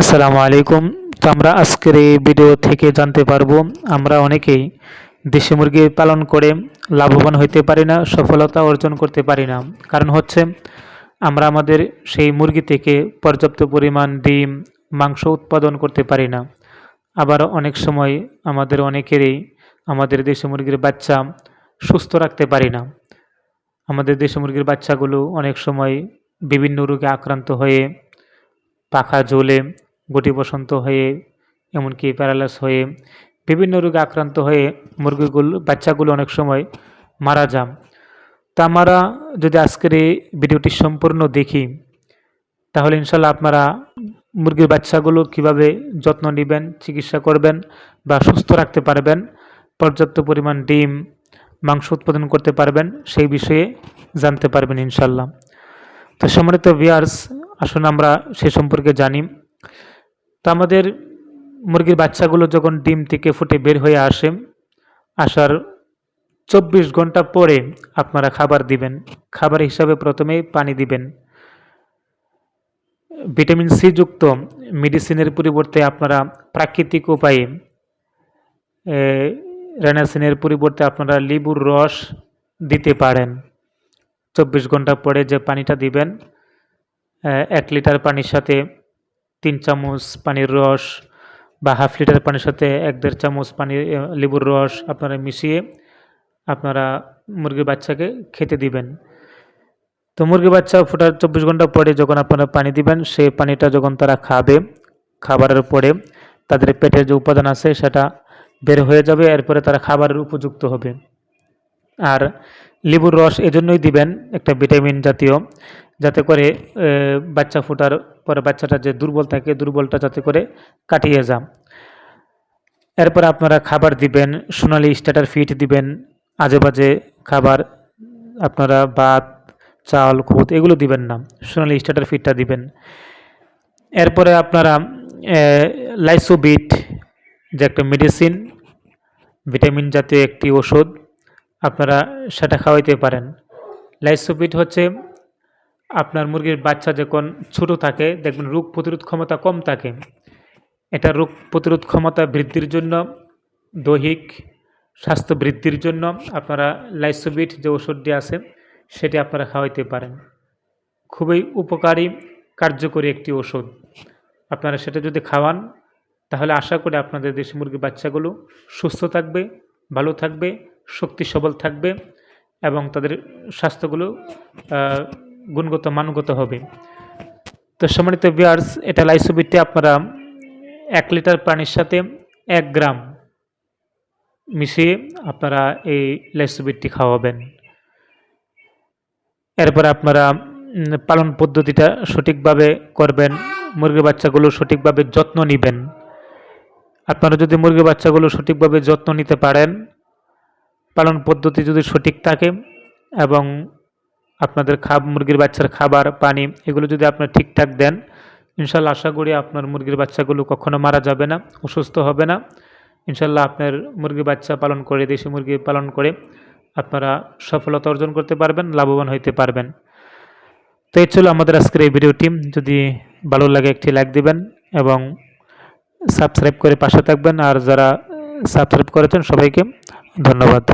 আসসালামু আলাইকুম। তো আমরা আজকের এই ভিডিও থেকে জানতে পারব, আমরা অনেকেই দেশি মুরগি পালন করে লাভবান হইতে পারি না, সফলতা অর্জন করতে পারি না। কারণ হচ্ছে, আমরা আমাদের সেই মুরগি থেকে পর্যাপ্ত পরিমাণ ডিম, মাংস উৎপাদন করতে পারি না। আবার অনেক সময় আমাদের অনেকেরই, আমাদের দেশি মুরগির বাচ্চা সুস্থ রাখতে পারি না। আমাদের দেশি মুরগির বাচ্চাগুলো অনেক সময় বিভিন্ন রোগে আক্রান্ত হয়ে পাখা জ্বলে গুটি বসন্ত হয়ে, এমনকি প্যারালাস হয়ে, বিভিন্ন রোগে আক্রান্ত হয়ে মুরগিগুলো, বাচ্চাগুলো অনেক সময় মারা যান। তা আমরা যদি আজকের এই ভিডিওটি সম্পূর্ণ দেখি, তাহলে ইনশাল্লাহ আপনারা মুরগির বাচ্চাগুলো কীভাবে যত্ন নেবেন, চিকিৎসা করবেন বা সুস্থ রাখতে পারবেন, পর্যাপ্ত পরিমাণ ডিম, মাংস উৎপাদন করতে পারবেন, সেই বিষয়ে জানতে পারবেন ইনশাল্লাহ। তো সম্মানিত ভিয়ার্স আসুন আমরা সে সম্পর্কে জানি। তো আমাদের মুরগির বাচ্চাগুলো যখন ডিম থেকে ফুটে বের হয়ে আসে, আসার চব্বিশ ঘণ্টা পরে আপনারা খাবার দিবেন। খাবার হিসাবে প্রথমে পানি দিবেন। ভিটামিন সি যুক্ত মেডিসিনের পরিবর্তে আপনারা প্রাকৃতিক উপায়ে রেনাসিনের পরিবর্তে আপনারা লেবুর রস দিতে পারেন। চব্বিশ ঘণ্টা পরে যে পানিটা দিবেন এক লিটার পানির সাথে তিন চামচ পানির রস বা হাফ লিটার পানির সাথে এক দেড় চামচ পানি লেবুর রস আপনারা মিশিয়ে আপনারা মুরগির বাচ্চাকে খেতে দিবেন। তো মুরগি বাচ্চা ফোটার চব্বিশ ঘণ্টা পরে যখন আপনারা পানি দিবেন সেই পানিটা যখন তারা খাবে, খাবারের পরে তাদের পেটের যে উপাদান আছে সেটা বের হয়ে যাবে, এরপরে তারা খাবারের উপযুক্ত হবে। আর লেবুর রস এজন্যই দিবেন একটা ভিটামিন জাতীয় যাতে করে বাচ্চা ফোটার পরে বাচ্চাটা যে দুর্বল থাকে, দুর্বলটা যাতে করে কাটিয়ে যান এরপর আপনারা খাবার দিবেন, সোনালি স্টার্টার ফিট দিবেন আজে বাজে খাবার আপনারা ভাত, চাল, খুদ এগুলো দিবেন না, সোনালি স্টার্টার ফিটটা দিবেন। এরপরে আপনারা লাইসোবিট যে একটা মেডিসিন ভিটামিন জাতীয় একটি ওষুধ আপনারা সেটা খাওয়াইতে পারেন। লাইসোবিট হচ্ছে আপনার মুরগির বাচ্চা যখন ছোটো থাকে, দেখবেন রোগ প্রতিরোধ ক্ষমতা কম থাকে। এটা রোগ প্রতিরোধ ক্ষমতা বৃদ্ধির জন্য, দৈহিক স্বাস্থ্য বৃদ্ধির জন্য আপনারা লাইসোবিট যে ওষুধটি আছে, সেটি আপনারা খাওয়াইতে পারেন। খুবই উপকারী, কার্যকরী একটি ওষুধ। আপনারা সেটা যদি খাওয়ান, তাহলে আশা করি আপনাদের দেশি মুরগির বাচ্চাগুলো সুস্থ থাকবে, ভালো থাকবে শক্তি সবল থাকবে এবং তাদের স্বাস্থ্যগুলো গুণগত, মানগত হবে। তো সম্মানিত বিয়ার্স এটা লাইসোবিটটি আপনারা এক লিটার পানির সাথে এক গ্রাম মিশিয়ে আপনারা এই লাইসোবিটটি খাওয়াবেন। এরপর আপনারা পালন পদ্ধতিটা সঠিকভাবে করবেন মুরগি বাচ্চাগুলো সঠিকভাবে যত্ন নেবেন। আপনারা যদি মুরগি বাচ্চাগুলো সঠিকভাবে যত্ন নিতে পারেন, পালন পদ্ধতি যদি সঠিক থাকে এবং আপনাদের খাব, মুরগির বাচ্চার খাবার, পানি, এগুলো যদি আপনার ঠিকঠাক দেন, ইনশাল্লাহ আশা করি আপনার মুরগির বাচ্চাগুলো কখনো মারা যাবে না, অসুস্থ হবে না। ইনশাল্লাহ আপনার মুরগি বাচ্চা পালন করে, দেশি মুরগি পালন করে আপনারা সফলতা অর্জন করতে পারবেন, লাভবান হইতে পারবেন। তো এই ছিল আমাদের আজকের এই ভিডিওটি যদি ভালো লাগে একটি লাইক দিবেন এবং সাবস্ক্রাইব করে পাশে থাকবেন। আর যারা সাবস্ক্রাইব করেছেন সবাইকে ধন্যবাদ।